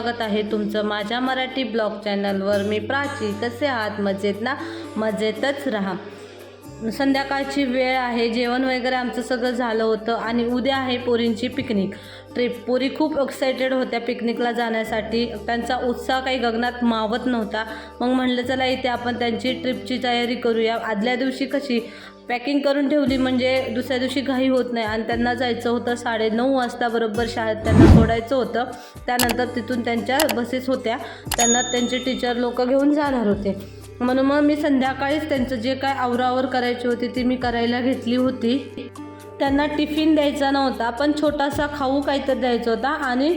स्वागत आहे तुमचं माझ्या मराठी ब्लॉग चॅनलवर. मी प्राची. कसे आहात? मजेत ना? मजेतच राहा. संध्याकाळची वेळ आहे. जेवण वगैरे आमचं सगळं झालं होतं आणि उद्या आहे पोरींची पिकनिक. ट्रिप. पोरी खूप एक्सायटेड होत्या पिकनिकला जाण्यासाठी. त्यांचा उत्साह काही गगनात मावत नव्हता. मग म्हणलं चला इथे आपण त्यांची ट्रिपची तयारी करूया. आदल्या दिवशी कशी पॅकिंग करून ठेवली म्हणजे दुसऱ्या दिवशी घाई होत नाही. आणि त्यांना जायचं होतं साडेनऊ वाजता बरोबर शाळेत. त्यांना सोडायचं होतं. त्यानंतर तिथून त्यांच्या बसेस होत्या. त्यांना त्यांचे टीचर लोक घेऊन जाणार होते. म्हणून मग मी संध्याकाळीच त्यांचं जे काय आवरावर करायची होती ती मी करायला घेतली होती. त्यांना टिफिन द्यायचा नव्हता पण छोटासा खाऊ काहीतरी द्यायचा होता आणि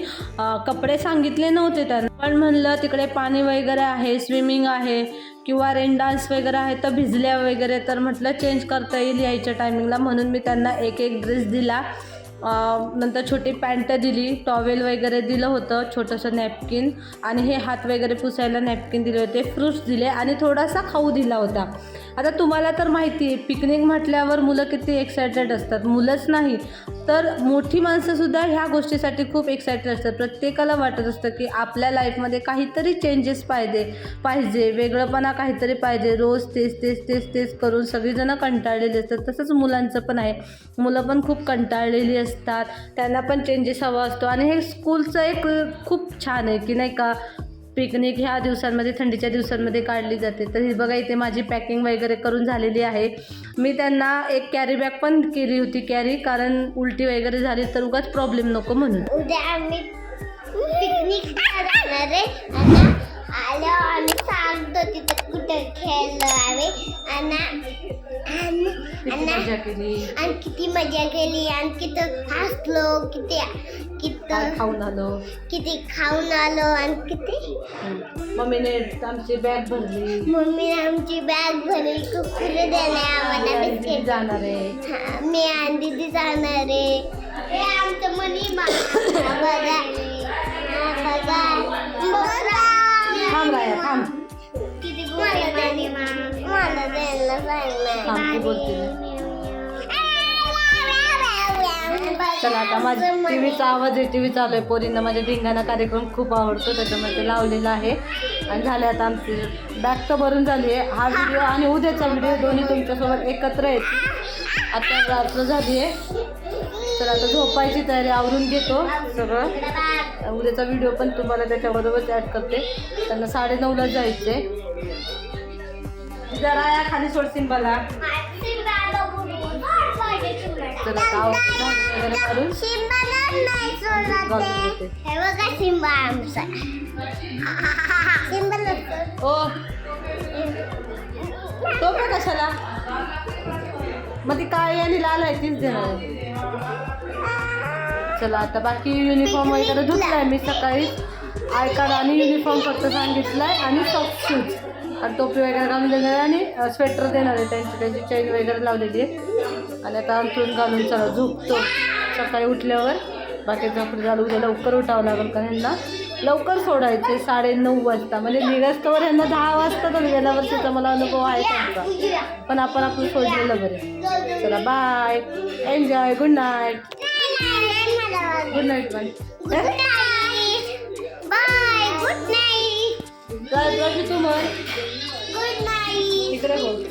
कपडे सांगितले नव्हते त्यांना. पण म्हणलं तिकडे पाणी वगैरे आहे स्विमिंग आहे. किंवा रेन डान्स वगैरे आहे तर भिजल्या वगैरे तर म्हटलं चेंज करता येईल यायच्या टायमिंगला म्हणून मी त्यांना एक एक ड्रेस दिला. नंतर छोटी पॅन्ट दिली टॉवेल वगैरे दिलं होतं छोटंसं नॅपकिन आणि हे हात वगैरे पुसायला नॅपकिन दिले होते फ्रुट्स दिले आणि थोडासा खाऊ दिला होता. आता तुम्हाला तर माहिती आहे पिकनिक म्हटल्यावर मुलं किती एक्सायटेड असतात. मुलंच नाही. तर मोठी माणसंसुद्धा ह्या गोष्टीसाठी खूप एक्सायटेड असतात. प्रत्येकाला वाटत असतं की आपल्या लाईफमध्ये काहीतरी चेंजेस पाहिजे पाहिजे वेगळंपणा काहीतरी पाहिजे. रोज तेच तेच तेच तेच करून सगळीजणं कंटाळलेली असतात. तसंच मुलांचं पण आहे. मुलं पण खूप कंटाळलेली असतात. त्यांना पण चेंजेस हवा असतो. आणि हे स्कूलचं एक खूप छान आहे की नाही का पिकनिक ह्या दिवसांमध्ये थंडीच्या दिवसांमध्ये काढली जाते. तर ही बघा इथे माझी पॅकिंग वगैरे करून झालेली आहे. मी त्यांना एक कॅरी बॅग पण केली होती कॅरी कारण उलटी वगैरे झाली तर उगाच प्रॉब्लेम नको म्हणून. उद्या आम्ही पिकनिक आहे. आलो आम्ही सांगतो तिथं कुठं खेळलो आम्ही आणि किती आणि मजा केली. आणि किती मजा केली. आणि किती हसलो किती किती खाऊन आलो? किती खाऊन आलो आणि किती? मम्मीने आमची बॅग भरली. मम्मीने आमची बॅग भरली. कुरकुरे दिले आम्हाला बिस्किट जाणार आहे. हा, मी आणि दीदी जाणार आहे. आमचं मनी बघा बघा. चला आता माझ्या टी टीव्हीचा आवाज आहे टीव्ही चालू आहे. पोरींना माझ्या धिंगाणा कार्यक्रम खूप आवडतो त्याच्यामध्ये लावलेला आहे. आणि झाले आता आमची बॅग तर भरून झाली आहे. हा व्हिडिओ आणि उद्याचा व्हिडिओ दोन्ही तुमच्यासोबत एकत्र आहेत. आता रात्र झाली आहे. तर आता झोपायची तयारी आवरून घेतो सगळं. उद्याचा व्हिडिओ पण तुम्हाला त्याच्याबरोबरच ॲड करते. त्यांना साडेनऊला जायचे जरा या खाली सोड सिंबाला चला आता आवरून वगैरे करून घालून घेते बघा सिंबा आमचा. सिंबाला ओ. तो पण कशाला? मग ती काळी आणि लाल आहे तीच देणार. चला आता बाकी युनिफॉर्म वगैरे धुतलाय. मी सकाळी आय कार्ड आणि युनिफॉर्म फक्त सांगितलाय आणि सॉफ्ट शूज आणि टोपी वगैरे घालून देणार आहे आणि स्वेटर देणार आहे त्यांची त्यांची चेन वगैरे लावलेली आहे. आणि आता अंथरून घालून चला झोपतो. सकाळी उठल्यावर बाकी झाकडी झालं उद्या लवकर उठावं लागेल कारण ह्यांना लवकर सोडायचे साडे नऊ वाजता. म्हणजे निघस्तवर ह्यांना दहा वाजता तर गेल्या वर्षीचा मला अनुभव आहे त्यांचा. पण आपण आपण सोडलेलं बरे चला bye enjoy good night good night bye तू इकडे बोल.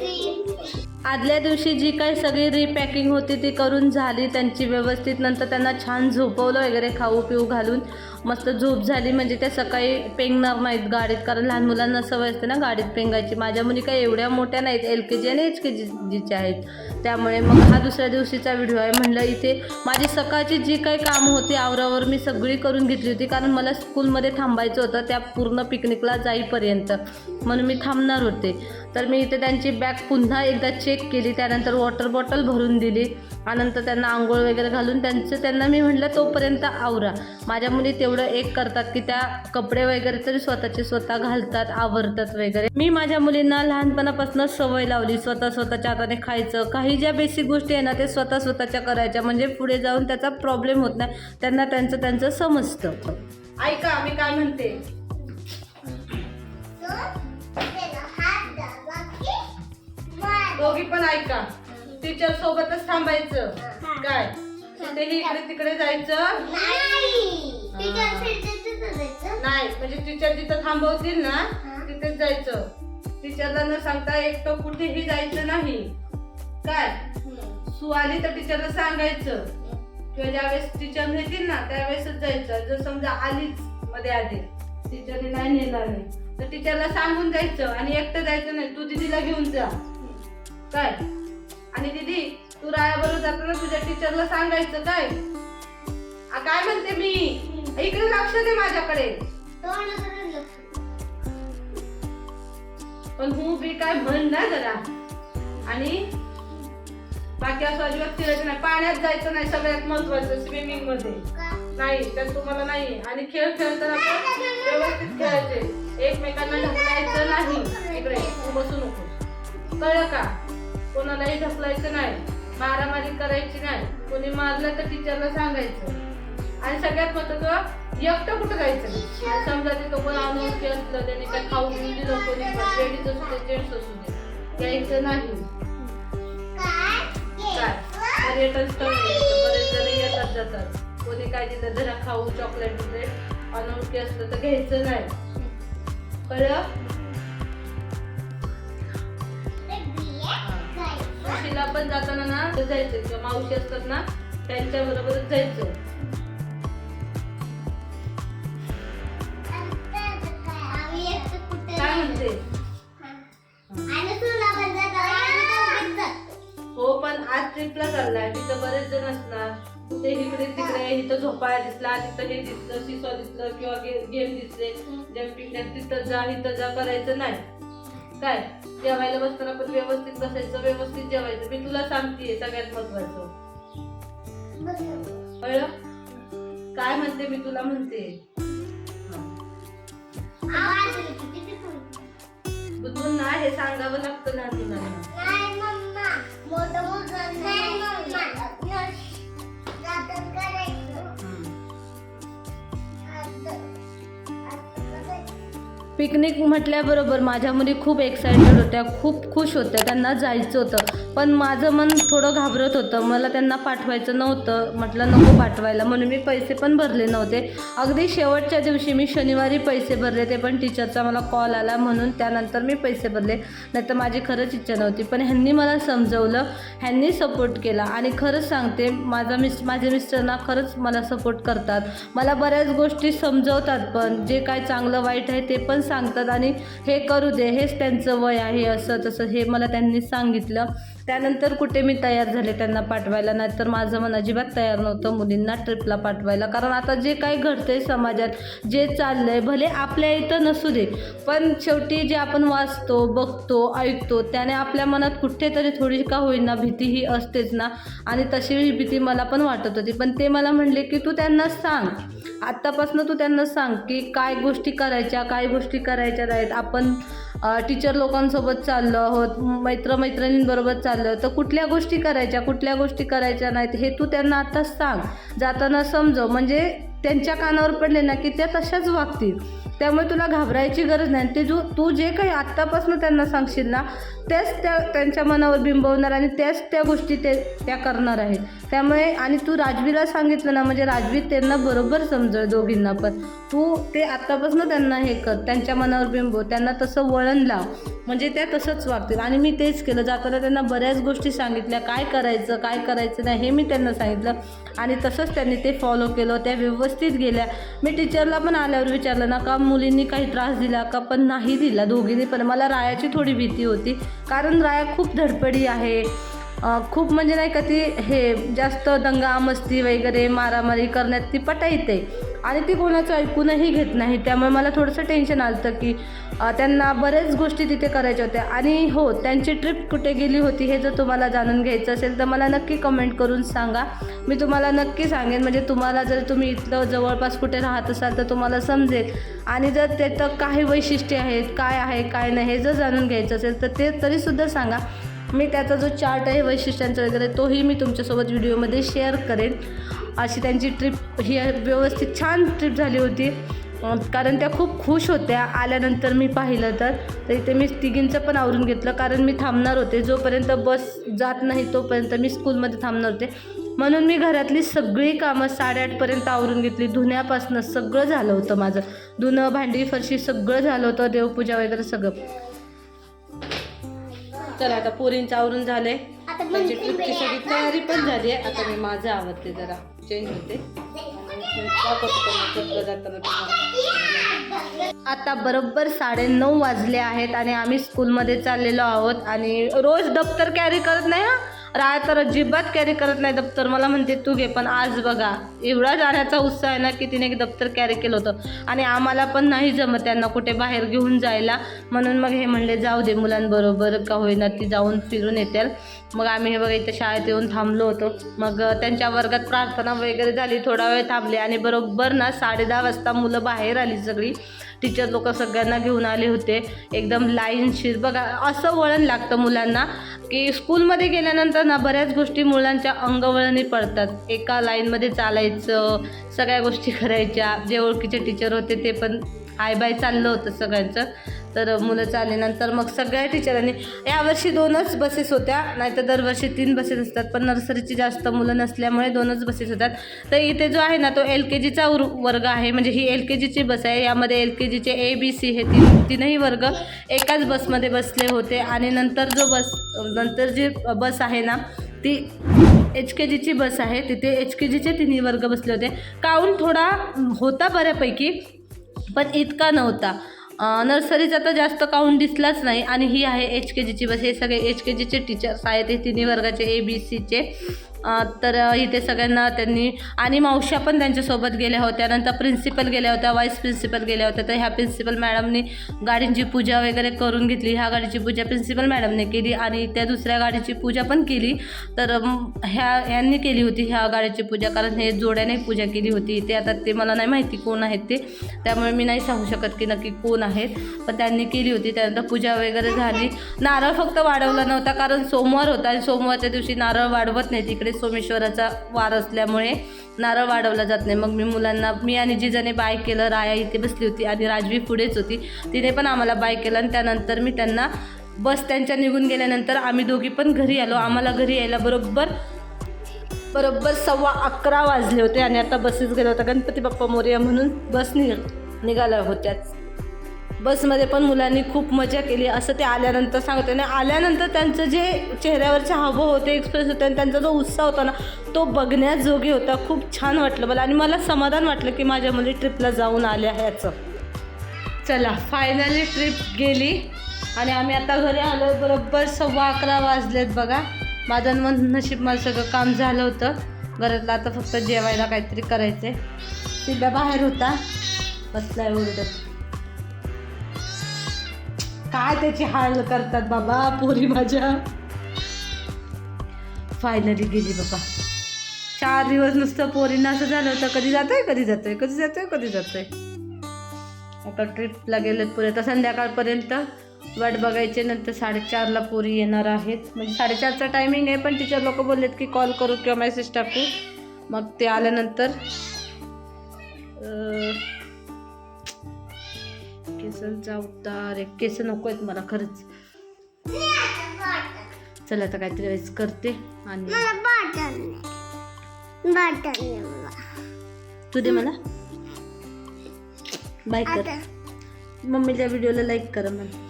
आदल्या दिवशी जी काही सगळी रिपॅकिंग होती ती करून झाली. त्यांची व्यवस्थित नंतर त्यांना छान झोपवलं वगैरे खाऊ पिऊ घालून. मस्त झोप झाली. म्हणजे त्या सकाळी पेंगणार नाहीत गाडीत कारण लहान मुलांना सवय असते ना गाडीत पेंगायची. माझ्या मुली काही एवढ्या मोठ्या नाहीत एल के जी आणि एच के जी जीच्या आहेत. त्यामुळे मग हा दुसऱ्या दिवशीचा व्हिडिओ आहे. म्हणलं इथे माझी सकाळची जी काही कामं होती आवरावर मी सगळी करून घेतली होती कारण मला स्कूलमध्ये थांबायचं होतं त्या पूर्ण पिकनिकला जाईपर्यंत. म्हणून मी थांबणार होते. तर मी इथे त्यांची बॅग पुन्हा एकदा चेक केली. त्यानंतर वॉटर बॉटल भरून दिली. त्यानंतर त्यांना आंघोळ वगैरे घालून त्यांचं त्यांना मी म्हटलं तोपर्यंत आवरा. माझ्या मुली तेवढं एक करतात की त्या कपडे वगैरे तरी स्वतःचे स्वतः घालतात आवरतात वगैरे. मी माझ्या मुलींना लहानपणापासून सवय लावली स्वतः स्वतःच्या हाताने खायचं. काही ज्या बेसिक गोष्टी आहे ना ते स्वतः स्वतःच्या करायच्या. म्हणजे पुढे जाऊन त्याचा प्रॉब्लेम होत नाही. त्यांना त्यांचं त्यांचं समजतं ऐका मी काय म्हणते? दोघी पण ऐका. टीचर सोबतच थांबायचं. काय? कुठेही इकडे तिकडे जायचं. नाही. म्हणजे टीचर जिथं थांबवतील ना तिथेच जायचं. टीचरला न सांगता एकटं कुठेही जायचं नाही. काय? सू आली तर टीचरला सांगायचं. किंवा ज्यावेळेस टीचर नेतील ना त्यावेळेसच जायचं. जर समजा आलीच मध्ये आधी टीचरने नाही नेणार नाही तर टीचरला सांगून जायचं आणि एकटं जायचं नाही. तू दिदीला घेऊन जा. काय? आणि दीदी तू रायाबरोबर जाताना तुझ्या टीचरला सांगायचं काय? आ, काय म्हणते मी? इकडे लक्ष दे माझ्याकडे. पण हू बी काय म्हण ना जरा. आणि बाकी असं अजिबात फिरायचं नाही पाण्यात जायचं नाही सगळ्यात महत्वाचं स्विमिंगमध्ये. नाही तर तुम्हाला नाही. आणि खेळ खेळताना व्यवस्थित खेळायचे. एकमेकांना ढकलायचं नाही. इकडे तू बसू नको. कळलं का? कोणालाही ढकलायचं नाही मारामारी करायची नाही कोणी मारलं तर टीचरला सांगायचं. आणि सगळ्यात महत्वाचं एकटं कुठं जायचं समजा ते कोण अनोळखी असलं त्याने काय खाऊ दिलं कोणी लेडीज असू दे जेंट्स असू दे यायचं नाही. काय? पर्यटन स्थळ बरेच जण येतात जातात. कोणी काय दिलं जरा खाऊ चॉकलेट वगैरे अनोळखी असलं तर घ्यायचं नाही. कळलं? पण जाताना ना तर जायचं किंवा मावशी असतात ना त्यांच्या बरोबरच जायचं काय म्हणते? हो पण आज ट्रिपला चाललाय. तिथं बरेच जण असणार. कुठे इकडे तिकडे इथं झोपाया दिसला तिथं हे दिसलं सिसॉ दिसलं किंवा गेम दिसले. जम्पिंग तिथं जा इथं जा करायचं नाही. काय? जेवायला बसताना पण व्यवस्थित बसायचं व्यवस्थित जेवायचं. मी तुला सांगतेय सगळ्यात महत्वाचं. कळलं? काय म्हणते मी तुला म्हणते? ना हे सांगावं लागतं ना मुलांना पिकनिक म्हटल्याबरोबर माझ्या मुली खूप एक्सायटेड होत्या खूप खुश होत्या त्यांना जायचं होतं. पण माझं मन थोडं घाबरत होतं. मला त्यांना पाठवायचं नव्हतं. म्हटलं नको पाठवायला. म्हणून मी पैसे पण भरले नव्हते. अगदी शेवटच्या दिवशी मी शनिवारी पैसे भरले ते पण टीचरचा मला कॉल आला म्हणून त्यानंतर मी पैसे भरले. नाहीतर माझी खरंच इच्छा नव्हती. पण ह्यांनी मला समजवलं. ह्यांनी सपोर्ट केला. आणि खरंच सांगते माझा मिस माझे मिस्टरना खरंच मला सपोर्ट करतात. मला बऱ्याच गोष्टी समजवतात पण जे काय चांगलं वाईट आहे ते पण सांगतात. आणि हे करू दे हेच त्यांचं वय आहे असं तसं हे मला त्यांनी सांगितलं. त्यानंतर कुठे मी तयार झाले त्यांना पाठवायला नाही तर माझं मन अजिबात तयार नव्हतं मुलींना ट्रिपला पाठवायला. कारण आता जे काही घडतंय समाजात जे चाललंय भले आपल्या इथं नसू दे पण शेवटी जे आपण वाचतो बघतो ऐकतो त्याने आपल्या मनात कुठेतरी थोडी का होईना भीती ही असतेच ना. आणि तशी ही भीती मला पण वाटत होती. पण ते मला म्हणले की तू त्यांना सांग. आत्तापासून तू त्यांना सांग की काय गोष्टी करायच्या काय गोष्टी करायच्या नाहीत. आपण टीचर लोकांसोबत चाललो हो, आहोत मैत्रमैत्रिणींबरोबर चाललो तर कुठल्या गोष्टी करायच्या कुठल्या गोष्टी करायच्या नाहीत हे तू त्यांना आत्ताच सांग. जाताना समजव. म्हणजे त्यांच्या कानावर पडले ना की त्या तशाच वागतील. त्यामुळे तुला घाबरायची गरज नाही. ते जो तू जे काही आत्तापासून त्यांना सांगशील ना त्याच त्या त्यांच्या मनावर बिंबवणार आणि त्याच त्या गोष्टी ते त्या करणार आहेत. त्यामुळे आणि तू राजवीला सांगितलं ना म्हणजे राजवी त्यांना बरोबर समजव दोघींना पण. तू ते आत्तापासून त्यांना हे कर त्यांच्या मनावर बिंबव त्यांना तसं वळण लाव. म्हणजे त्या तसंच वागतील. आणि मी तेच केलं जाताना त्यांना बऱ्याच गोष्टी सांगितल्या. काय करायचं काय करायचं नाही हे मी त्यांना सांगितलं. आणि तसंच त्यांनी ते फॉलो केलं. त्या व्यवस्थित गेल्या. मी टीचरला पण आल्यावर विचारलं ना का मुलींनी काही त्रास दिला का? पण नाही दिला दोघींनी. पण मला रायाची थोडी भीती होती. कारण राया खूप धडपडी आहे. खूप म्हणजे नाही का ती हे जास्त दंगा मस्ती वगैरे मारामारी करण्यात ती पटायते आणि ती कोणाचं ऐकूनही घेत नाही. त्यामुळे मला थोडंसं टेन्शन आलं की त्यांना बऱ्याच गोष्टी तिथे करायच्या होत्या. आणि हो त्यांची ट्रिप कुठे गेली होती हे जर तुम्हाला जाणून घ्यायचं असेल तर मला नक्की कमेंट करून सांगा. मी तुम्हाला नक्की सांगेन म्हणजे तुम्हाला जर तुम्ही इथलं जवळपास कुठे राहत असाल तर तुम्हाला समजेल. आणि जर त्याचं काही वैशिष्ट्ये आहेत काय आहे काय नाही हे जर जाणून घ्यायचं असेल तर ते तरीसुद्धा सांगा. मी त्याचा जो चार्ट आहे वैशिष्ट्यांचा वगैरे तोही मी तुमच्यासोबत व्हिडिओमध्ये शेअर करेन. अशी त्यांची ट्रिप ही व्यवस्थित छान ट्रिप झाली होती. कारण त्या खूप खुश होत्या. आल्यानंतर मी पाहिलं तर तर इथे मी तिघींचं पण आवरून घेतलं. कारण मी थांबणार होते. जोपर्यंत बस जात नाही तोपर्यंत मी स्कूलमध्ये थांबणार होते. म्हणून मी घरातली सगळी कामं साडेआठपर्यंत आवरून घेतली. धुण्यापासनं सगळं झालं होतं माझं. धुणं भांडी फरशी सगळं झालं होतं. देवपूजा वगैरे सगळं. चला आता पोरींचं आवरून झालंय. म्हणजे सगळी तयारी पण झाली आहे. आता मी माझं आवडते जरा. चेंज होते. आता बरोबर साडेनऊ वाजले आहेत आणि आम्ही स्कूलमध्ये चाललेलो आहोत आणि रोज दप्तर कॅरी करत नाही हा? राय तर अजिबात कॅरी करत नाही दप्तर. मला म्हणते तू घे पण आज बघा. एवढा जाण्याचा उत्साह आहे ना की तिने एक दप्तर कॅरी केलं होतं. आणि आम्हाला पण नाही जमत त्यांना कुठे बाहेर घेऊन जायला. म्हणून मग हे म्हणले जाऊ दे मुलांबरोबर का होईना ती जाऊन फिरून येतील मग आम्ही हे बघा इथं शाळेत येऊन थांबलो होतो. मग त्यांच्या वर्गात प्रार्थना वगैरे झाली थोडा वेळ थांबले. आणि बरोबर ना साडे दहा वाजता मुलं बाहेर आली सगळी. टीचर लोक सगळ्यांना घेऊन आले होते. एकदम लाईनशीर बघा असं वळण लागतं मुलांना की स्कूलमध्ये गेल्यानंतर ना बऱ्याच गोष्टी मुलांच्या अंगवळणी पडतात. एका लाईनमध्ये चालायचं सगळ्या गोष्टी करायच्या. जे ओळखीचे टीचर होते ते पण हाय बाय चाललं होतं सगळ्यांचं. तर मुलं चालल्यानंतर मग सगळ्या टीचरांनी यावर्षी दोनच बसेस होत्या नाहीतर दरवर्षी तीन बसेस असतात पण नर्सरीची जास्त मुलं नसल्यामुळे दोनच बसेस होतात. तर इथे जो आहे ना तो एल के जीचा उर वर्ग आहे. म्हणजे ही एल के जीची बस आहे. यामध्ये एल के जीचे ए बी सी हे तीन तीनही वर्ग एकाच बसमध्ये बसले होते. आणि नंतर जो बस नंतर जी बस आहे ना ती एच के जीची बस आहे. तिथे एच के जीचे तिन्ही वर्ग बसले होते. काउंट थोडा होता बऱ्यापैकी पण इतका नव्हता. नर्सरीचा तर जास्त काउंट दिसलाच नाही आणि ही आहे एच के जीची बस. हे सगळे एच के जीचे टीचर्स आहेत. हे तिन्ही वर्गाचे ए बी सीचे तर इथे सगळ्यांना त्यांनी आणि मावश्या पण त्यांच्यासोबत गेल्या होत्या. नंतर प्रिन्सिपल गेल्या होत्या वाईस प्रिन्सिपल गेल्या होत्या. तर ह्या प्रिन्सिपल मॅडमनी गाडींची पूजा वगैरे करून घेतली. ह्या गाडीची पूजा प्रिन्सिपल मॅडमने केली आणि त्या दुसऱ्या गाडीची पूजा पण केली. तर ह्या यांनी केली होती ह्या गाडीची पूजा कारण हे जोड्याने पूजा केली होती. ते आता ते मला नाही माहिती कोण आहेत ते. त्यामुळे मी नाही सांगू शकत की नक्की कोण आहेत. पण त्यांनी केली होती. त्यानंतर पूजा वगैरे झाली. नारळ फक्त वाढवला नव्हता कारण सोमवार होता आणि सोमवारच्या दिवशी नारळ वाढवत नाही. तिकडे म्हणजे सोमेश्वराचा वार असल्यामुळे नारळ वाढवला जात नाही. मग मी मुलांना मी आणि जिजाने बाय केलं. राया इथे बसली होती आणि राजवी पुढेच होती. तिने पण आम्हाला बाय केलं आणि त्यानंतर मी त्यांना बस त्यांच्या निघून गेल्यानंतर आम्ही दोघी पण घरी आलो. आम्हाला घरी यायला बरोबर बरोबर सव्वा अकरा वाजले होते आणि आता बसेस गेल्या होत्या. गणपती बाप्पा मोर्या म्हणून बस निघ निघाल्या होत्याच. बसमध्ये पण मुलांनी खूप मजा केली. असं ते आल्यानंतर सांगत आणि आल्यानंतर त्यांचं जे चेहऱ्यावरचे हावभाव होते एक्सप्रेस होते आणि त्यांचा जो उत्साह होता ना तो बघण्याजोगी होता. खूप छान वाटलं मला. आणि मला समाधान वाटलं की माझ्या मुली ट्रिपला जाऊन आल्या ह्याचं चला फायनली ट्रिप गेली. आणि आम्ही आता घरी आलो बरोबर सव्वा अकरा वाजलेत बघा. माझं मन नशीब मला सगळं काम झालं होतं. घरातलं आता फक्त जेवायला काहीतरी करायचं आहे सिद्धा बाहेर होता. बसला एवढं काय त्याची हाल करतात बाबा पोरी माझ्या? फायनली गेली बाबा. चार दिवस नुसतं पोरींना असं झालं होतं कधी जातोय कधी जातोय कधी जातोय कधी जातोय. आता ट्रिपला गेलेत पुरे तर संध्याकाळपर्यंत वाट बघायचे नंतर साडेचारला पोरी येणार आहेत. म्हणजे साडेचारचा टायमिंग आहे पण टीचर लोक बोललेत की कॉल करू किंवा मेसेज टाकू. मग ते आल्यानंतर केसांचा उतार आहे केस नको आहेत मला खरंच. चला आता काहीतरी वेळेस करते आणि तू दे मला. बाय कर. मम्मीच्या व्हिडिओला लाईक करा मला.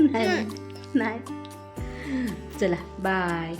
नाही. नाही. चला बाय